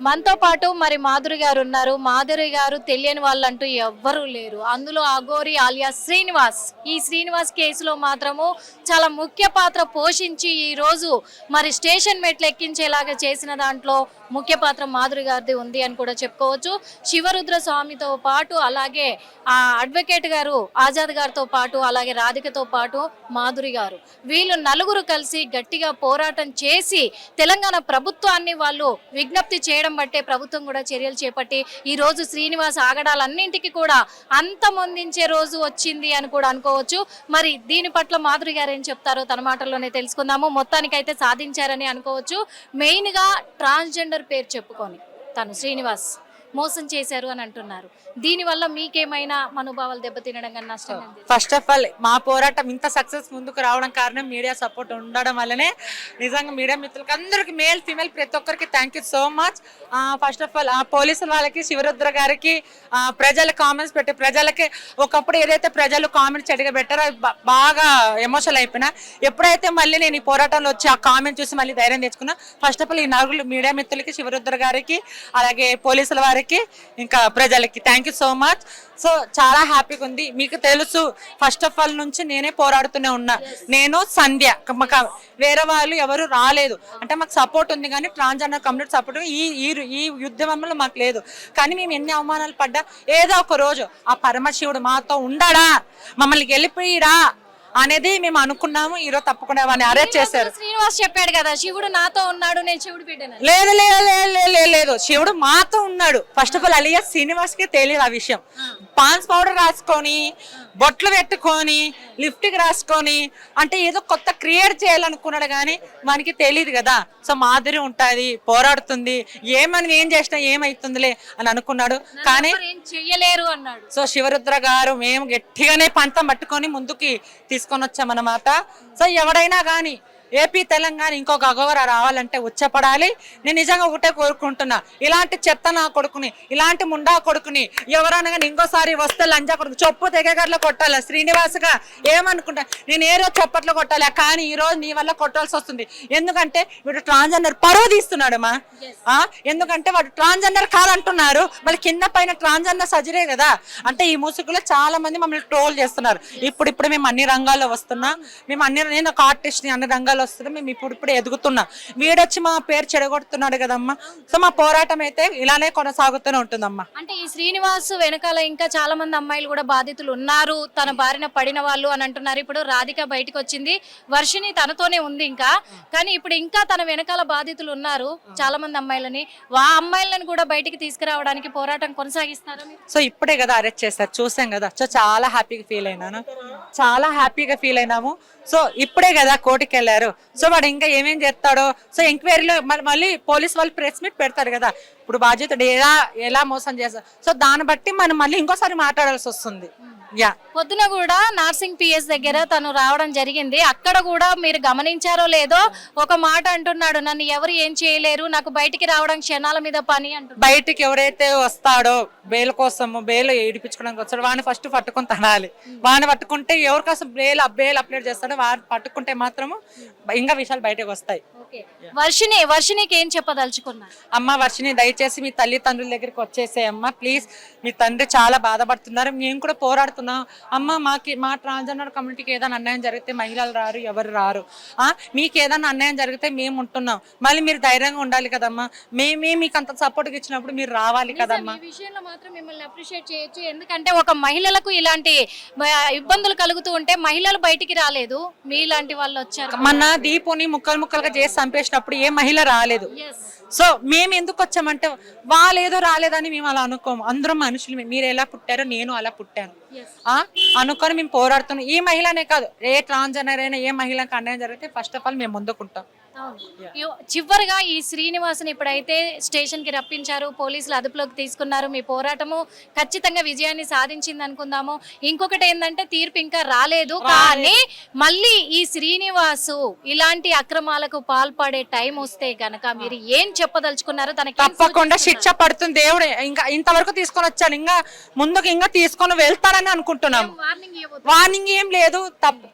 మనతో పాటు మరి మాధురి గారు ఉన్నారు. మాధురి గారు తెలియని వాళ్ళంటూ ఎవ్వరూ లేరు. అందులో అఘోరి ఆలియా శ్రీనివాస్. ఈ శ్రీనివాస్ కేసులో మాత్రము చాలా ముఖ్య పాత్ర పోషించి ఈ రోజు మరి స్టేషన్ మెట్లు ఎక్కించేలాగా చేసిన దాంట్లో ముఖ్య పాత్ర మాధురి గారిది ఉంది అని కూడా చెప్పుకోవచ్చు. శివరుద్ర స్వామితో పాటు అలాగే ఆ అడ్వకేట్ గారు ఆజాద్ గారితో పాటు అలాగే రాధికతో పాటు మాధురి గారు. వీళ్ళు నలుగురు కలిసి గట్టిగా పోరాటం చేసి తెలంగాణ ప్రభుత్వాన్ని వాళ్ళు విజ్ఞప్తి చేయడం బట్టే ప్రభుత్వం కూడా చర్యలు చేపట్టి ఈ రోజు శ్రీనివాస్ ఆగడాలన్నింటికి కూడా అంతమొందించే రోజు వచ్చింది అని కూడా అనుకోవచ్చు. మరి దీని పట్ల మాధురి గారు ఏం చెప్తారో తన మాటల్లోనే తెలుసుకుందాము. మొత్తానికైతే సాధించారని అనుకోవచ్చు. మెయిన్గా ట్రాన్స్జెండర్ పేరు చెప్పుకొని తను శ్రీనివాస్ మోసం చేశారు అని అంటున్నారు. దీనివల్ల మీకేమైనా మనోభావాలు దెబ్బతినడం కానీ నష్టం ఫస్ట్ ఆఫ్ ఆల్ మా పోరాటం ఇంత సక్సెస్ ముందుకు రావడం కారణం మీడియా సపోర్ట్ ఉండడం వల్లనే నిజంగా మీడియా మిత్రులకి అందరికి మేల్ ఫీమేల్ ప్రతి ఒక్కరికి thank you so much first of all ఆ పోలీసుల వాళ్ళకి శివరుద్ర గారికి ప్రజల కామెంట్స్ పెట్టి ప్రజలకి ఒకప్పుడు ఏదైతే ప్రజలు కామెంట్స్ అడిగా పెట్టారో బాగా ఎమోషనల్ అయిపోయినా ఎప్పుడైతే మళ్ళీ నేను ఈ పోరాటంలో వచ్చి ఆ కామెంట్ చూసి మళ్ళీ ధైర్యం తెచ్చుకున్నా ఫస్ట్ ఆఫ్ ఆల్ ఈ నలుగురు మీడియా మిత్రులకి శివరుద్ర గారికి అలాగే పోలీసుల వారికి ఇంకా ప్రజలకి. Thank you so much so చాలా హ్యాపీగా ఉంది. మీకు తెలుసు ఫస్ట్ ఆఫ్ ఆల్ నుంచి నేనే పోరాడుతూనే ఉన్నా. నేను సంధ్య. మాకు వేరే వాళ్ళు ఎవరు రాలేదు. అంటే మాకు సపోర్ట్ ఉంది కానీ ట్రాన్స్జెండర్ కమ్యూనిటీ సపోర్ట్ ఈ ఈ ఉద్యమంలో మాకు లేదు. కానీ మేము ఎన్ని అవమానాలు పడ్డా ఏదో ఒక రోజు ఆ పరమశివుడు మాతో ఉండడా? మమ్మల్ని గెలిపిరా అనేది మేము అనుకున్నాము. ఈరోజు తప్పకుండా వాడిని అరెస్ట్ చేశారు. శ్రీనివాస్ చెప్పాడు కదా శివుడు నాతో ఉన్నాడు నేను శివుడు బిడ్డను లేదు లేదు లేదు లేదు, శివుడు మాతో ఉన్నాడు. ఫస్ట్ ఆఫ్ ఆల్ అలియా శ్రీనివాస్కి తెలియదు ఆ విషయం. పాన్స్ పౌడర్ రాసుకొని బొట్లు పెట్టుకొని లిఫ్ట్కి రాసుకొని అంటే ఏదో కొత్త క్రియేట్ చేయాలనుకున్నాడు కానీ మనకి తెలియదు కదా. సో మాధురి ఉంటుంది పోరాడుతుంది. ఏమని ఏం చేసినా ఏమైతుందిలే అని అనుకున్నాడు. కానీ చెయ్యలేరు అన్నాడు. సో శివరుద్ర గారు మేము గట్టిగానే పంతం పట్టుకొని ముందుకి తీసుకొని వచ్చామన్నమాట సో ఎవడైనా కానీ ఏపీ తెలంగాణ ఇంకొక అగోర రావాలంటే ఉచ్చపడాలి. నేను నిజంగా ఒకటే కోరుకుంటున్నా. ఇలాంటి చెత్త నా కొడుకుని ఇలాంటి ముండా కొడుకుని ఎవరైనా కానీ ఇంకోసారి వస్తే లంజా కొడుకు చొప్పు తెగగట్ల కొట్టాలి? శ్రీనివాసగా ఏమనుకుంటా? నేను ఏ రోజు చప్పట్లు కొట్టాలి? కానీ ఈ రోజు నీ వల్ల కొట్టాల్సి వస్తుంది. ఎందుకంటే వీడు ట్రాన్స్జెండర్ పరువు తీస్తున్నాడు మా ఆ, ఎందుకంటే వాడు ట్రాన్స్జెండర్ కాదంటున్నారు. మళ్ళీ కింద పైన ట్రాన్స్జెండర్ సర్జరీ కదా. అంటే ఈ ముసుగులో చాలా మంది మమ్మల్ని ట్రోల్ చేస్తున్నారు. ఇప్పుడు ఇప్పుడు మేము అన్ని రంగాల్లో వస్తున్నాం. మేము అన్ని నేను ఒక ఆర్టిస్ట్ అన్ని రంగాల్లో వస్తున్నాం మేము ఇప్పుడు ఇప్పుడు ఎదుగుతున్నాం. వీడొచ్చి మా పేరు చెడగొడుతున్నాడు కదమ్మా. సో మా పోరాటం అయితే ఇలానే కొనసాగుతూనే ఉంటుందమ్మా. అంటే ఈ శ్రీనివాస్ వెనకాల ఇంకా చాలా మంది అమ్మాయిలు కూడా బాధితులు ఉన్నారు. తన బారిన పడిన వాళ్ళు అని అంటున్నారు. ఇప్పుడు రాధిక బయటకు వచ్చింది. వర్షిని తనతోనే ఉంది ఇంకా. కానీ ఇప్పుడు ఇంకా తన వెనకాల బాధితులు ఉన్నారు చాలా మంది అమ్మాయిలని. ఆ అమ్మాయిలను కూడా బయటికి తీసుకురావడానికి పోరాటం కొనసాగిస్తారా సో ఇప్పుడే కదా అరెస్ట్ చేస్తారు చూసాం కదా. సో చాలా హ్యాపీగా ఫీల్ అయినాను. చాలా హ్యాపీగా ఫీల్ అయినాము. సో ఇప్పుడే కదా కోర్టుకి వెళ్ళారు సో వాడు ఇంకా ఏమేం చేస్తాడో సో ఎంక్వైరీలో మళ్ళీ పోలీస్ వాళ్ళు ప్రెస్ మీట్ పెడతారు కదా. ఇప్పుడు బాధ్యతడు ఎలా ఎలా మోసం చేస్తారు సో దాన్ని బట్టి మనం మళ్ళీ ఇంకోసారి మాట్లాడాల్సి వస్తుంది. యా. పొద్దున కూడా నార్సింగ్ పిఎస్ దగ్గర తను రావడం జరిగింది. అక్కడ కూడా మీరు గమనించారో లేదో ఒక మాట అంటున్నాడు. నన్ను ఎవరు ఏం చేయలేరు నాకు బయటికి రావడం క్షణాల మీద పని అంటున్నాడు. బయటికి ఎవరైతే వస్తాడో బెయిల్ కోసము బెయిల్ ఏడిపించుకోవడానికి వస్తాడో వాడిని ఫస్ట్ పట్టుకొని తనాలి. వాడిని పట్టుకుంటే ఎవరి కోసం బెయిల్ బెయిల్ అప్లైడ్ చేస్తాడో వాడిని పట్టుకుంటే మాత్రము ఇంకా విషయాలు బయటకు వస్తాయి. వర్షిని వర్షినికి ఏం చెప్పదలుచుకున్నారు? అమ్మ వర్షిని దయచేసి మీ తల్లిదండ్రుల దగ్గరికి వచ్చేసేయమ్మ ప్లీజ్ మీ తండ్రి చాలా బాధపడుతున్నారు. మేము కూడా పోరాడుతున్నాం. అమ్మ మాకి మా ట్రాన్స్జెండర్ కమ్యూనిటీకి ఏదైనా అన్యాయం జరిగితే మహిళలు రారు ఎవరు రారు. ఆ, మీకు ఏదైనా అన్యాయం జరిగితే మేము ఉంటున్నాం. మళ్ళీ మీరు ధైర్యంగా ఉండాలి కదమ్మా. మేమే మీకు అంత సపోర్ట్ ఇచ్చినప్పుడు మీరు రావాలి కదమ్మా. మాత్రం మిమ్మల్ని అప్రిషియేట్ చేయొచ్చు. ఎందుకంటే ఒక మహిళలకు ఇలాంటి ఇబ్బందులు కలుగుతూ ఉంటే మహిళలు బయటికి రాలేదు. మీలాంటి వాళ్ళు వచ్చారు. మొన్న దీపుని ముక్కలు ముక్కలుగా చేసి చంపేసినప్పుడు ఏ మహిళ రాలేదు. సో మేము ఎందుకు వచ్చామంటే వాళ్ళు ఏదో రాలేదని మేము అలా అనుకోము. అందరం మనుషులు. మీరు ఎలా పుట్టారో నేను అలా పుట్టాను. అనుకొని మేము పోరాడుతున్నాం. ఈ మహిళనే కాదు. ఏ ట్రాన్స్జెండర్ అయినా ఏ మహిళకి అన్యాయం జరిగితే ఫస్ట్ ఆఫ్ ఆల్ మేము ముందుకుంటాం. చివరిగా ఈ శ్రీనివాసుని ఇప్పుడైతే స్టేషన్కి రప్పించారు పోలీసులు అదుపులోకి తీసుకున్నారు. మీ పోరాటము ఖచ్చితంగా విజయాన్ని సాధించింది అనుకుందాము ఇంకొకటి ఏంటంటే తీర్పు ఇంకా రాలేదు. కానీ మళ్ళీ ఈ శ్రీనివాసు ఇలాంటి అక్రమాలకు పాల్పడే టైం వస్తే గనక మీరు ఏం చెప్పదలుచుకున్నారో తనకి తప్పకుండా శిక్ష పడుతుంది దేవుడు. ఇంకా ఇంతవరకు తీసుకొని వచ్చాడు ఇంకా ముందుకు ఇంకా తీసుకొని వెళ్తాడని చేయాలని అనుకుంటున్నాము వార్నింగ్ ఏం లేదు.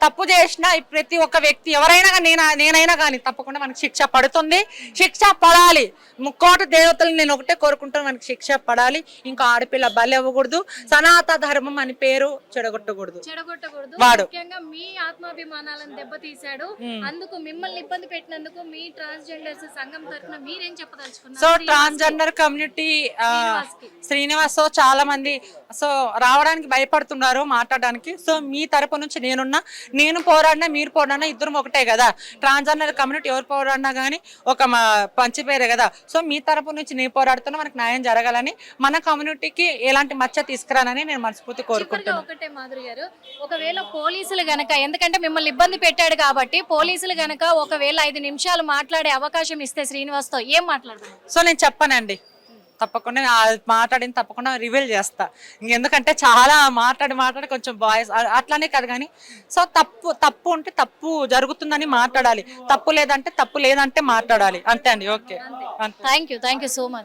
తప్పు చేసిన ప్రతి ఒక్క వ్యక్తి ఎవరైనా నేను నేనైనా కానీ తప్పకుండా మనకి శిక్ష పడుతుంది. శిక్ష పడాలి. ముక్కోటి దేవతలు నేను ఒకటే కోరుకుంటాను మనకి శిక్ష పడాలి. ఇంకా ఆడపిల్ల బలి అవ్వకూడదు. సనాత ధర్మం అని పేరు చెడగొట్టకూడదు. చెడగొట్టకూడదు. వాడు. ముఖ్యంగా మీ ఆత్మాభిమానాలను దెబ్బతీశాడు. అందుకు మిమ్మల్ని ఇబ్బంది పెట్టినందుకు మీ ట్రాన్స్జెండర్స్ సంఘం తరఫున మీరేం చెప్పదలుచుకున్నారు? So transgender community. Srinivas so చాలా మంది సో రావడానికి భయపడుతున్నారు మాట్లాడడానికి. సో మీ తరపు నుంచి నేనున్నా నేను పోరాడినా మీరు పోరాడినా ఇద్దరం ఒకటే కదా. ట్రాన్స్జెండర్ కమ్యూనిటీ ఎవరు పోరాడినా కానీ ఒక మా పంచి పేరే కదా. సో మీ తరపు నుంచి నేను పోరాడుతున్నా మనకు న్యాయం జరగాలని మన కమ్యూనిటీకి ఎలాంటి మచ్చ తీసుకురానని నేను మనస్ఫూర్తి కోరుకుంటున్నాను ఒకటే మాధురి గారు ఒకవేళ పోలీసులు గనక ఎందుకంటే మిమ్మల్ని ఇబ్బంది పెట్టాడు కాబట్టి పోలీసులు గనక ఒకవేళ ఐదు నిమిషాలు మాట్లాడే అవకాశం ఇస్తే శ్రీనివాస్తో ఏం మాట్లాడదాం? సో నేను చెప్పానండి తప్పకుండా మాట్లాడిన తప్పకుండా రివీల్ చేస్తా. ఎందుకంటే చాలా మాట్లాడి మాట్లాడి కొంచెం బాయ్స్ అట్లానే కాదు కానీ సో తప్పు తప్పు ఉంటే తప్పు జరుగుతుందని మాట్లాడాలి. తప్పు లేదంటే తప్పు లేదంటే మాట్లాడాలి. అంతే అండి okay. Thank you thank you so much